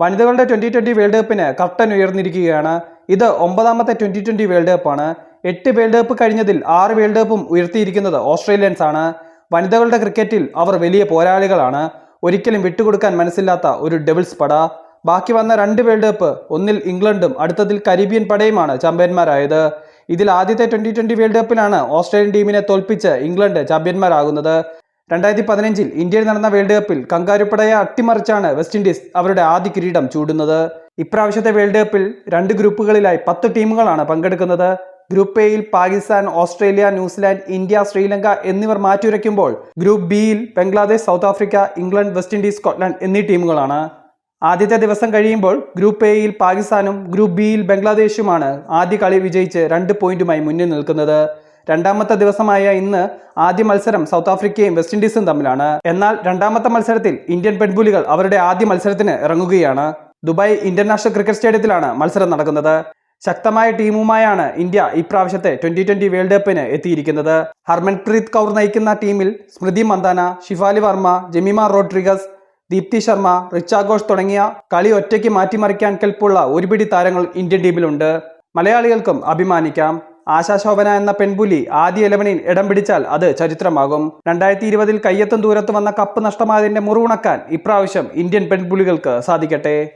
വനിതകളുടെ twenty twenty world കപ്പിന് curtain ഉയർന്നിരിക്കുകയാണ്. ഇത് ഒമ്പതാമത്തെ ട്വന്റി ട്വന്റി വേൾഡ് കപ്പാണ് എട്ട് വേൾഡ് കപ്പ് കഴിഞ്ഞതിൽ ആറ് വേൾഡ് കപ്പും ഉയർത്തിയിരിക്കുന്നത് ഓസ്ട്രേലിയൻസ് ആണ്. വനിതകളുടെ ക്രിക്കറ്റിൽ അവർ വലിയ പോരാളികളാണ്. ഒരിക്കലും വിട്ടുകൊടുക്കാൻ മനസ്സില്ലാത്ത ഒരു ഡബിൾസ് പട. ബാക്കി വന്ന രണ്ട് വേൾഡ് കപ്പ് ഒന്നിൽ ഇംഗ്ലണ്ടും അടുത്തതിൽ കരീബിയൻ പടയുമാണ് ചാമ്പ്യന്മാരായത്. ഇതിൽ ആദ്യത്തെ ട്വന്റി ട്വന്റി വേൾഡ് കപ്പിലാണ് ഓസ്ട്രേലിയൻ ടീമിനെ തോൽപ്പിച്ച് ഇംഗ്ലണ്ട് ചാമ്പ്യന്മാരാകുന്നത്. രണ്ടായിരത്തി പതിനഞ്ചിൽ ഇന്ത്യയിൽ നടന്ന വേൾഡ് കപ്പിൽ കങ്കാരുപ്പടയെ അട്ടിമറിച്ചാണ് വെസ്റ്റ് ഇൻഡീസ് അവരുടെ ആദ്യ കിരീടം ചൂടുന്നത്. ഇപ്രാവശ്യത്തെ വേൾഡ് കപ്പിൽ രണ്ട് ഗ്രൂപ്പുകളിലായി പത്ത് ടീമുകളാണ് പങ്കെടുക്കുന്നത്. ഗ്രൂപ്പ് എയിൽ Pakistan Australia New Zealand India Sri Lanka എന്നിവർ മാറ്റിയുരയ്ക്കുമ്പോൾ ഗ്രൂപ്പ് ബിയിൽ Bangladesh South Africa England West Indies Scotland എന്നീ ടീമുകളാണ്. ആദ്യത്തെ ദിവസം കഴിയുമ്പോൾ ഗ്രൂപ്പ് എയിൽ പാകിസ്ഥാനും ഗ്രൂപ്പ് ബിയിൽ ബംഗ്ലാദേശുമാണ് ആദ്യ കളി വിജയിച്ച് രണ്ട് പോയിന്റുമായി മുന്നിൽ നിൽക്കുന്നത്. രണ്ടാമത്തെ ദിവസമായ ഇന്ന് ആദ്യ മത്സരം സൗത്ത് ആഫ്രിക്കയും വെസ്റ്റ് ഇൻഡീസും തമ്മിലാണ്. എന്നാൽ രണ്ടാമത്തെ മത്സരത്തിൽ ഇന്ത്യൻ പെൺപുലികൾ അവരുടെ ആദ്യ മത്സരത്തിന് ഇറങ്ങുകയാണ്. ദുബായ് ഇന്റർനാഷണൽ ക്രിക്കറ്റ് സ്റ്റേഡിയത്തിലാണ് മത്സരം നടക്കുന്നത്. ശക്തമായ ടീമുമായാണ് ഇന്ത്യ ഇപ്രാവശ്യത്തെ ട്വന്റി ട്വന്റി വേൾഡ് കപ്പിന് എത്തിയിരിക്കുന്നത്. ഹർമൻപ്രീത് കൗർ നയിക്കുന്ന ടീമിൽ സ്മൃതി മന്ദാന ഷിഫാലി വർമ്മ ജെമിമ റോഡ്രിഗസ് ദീപ്തി ശർമ്മ റിച്ചാഘോഷ് തുടങ്ങിയ കളി ഒറ്റയ്ക്ക് മാറ്റിമറിക്കാൻ കെൽപ്പുള്ള ഒരുപിടി താരങ്ങൾ ഇന്ത്യൻ ടീമിലുണ്ട്. മലയാളികൾക്കും അഭിമാനിക്കാം. ആശാശോഭന എന്ന പെൺപുലി ആദ്യ ഇലവനിൽ ഇടം പിടിച്ചാൽ അത് ചരിത്രമാകും. രണ്ടായിരത്തി ഇരുപതിൽ കയ്യെത്തും ദൂരത്ത് വന്ന കപ്പ് നഷ്ടമായതിന്റെ മുറിവുണക്കാൻ ഇപ്രാവശ്യം ഇന്ത്യൻ പെൺപുലികൾക്ക് സാധിക്കട്ടെ.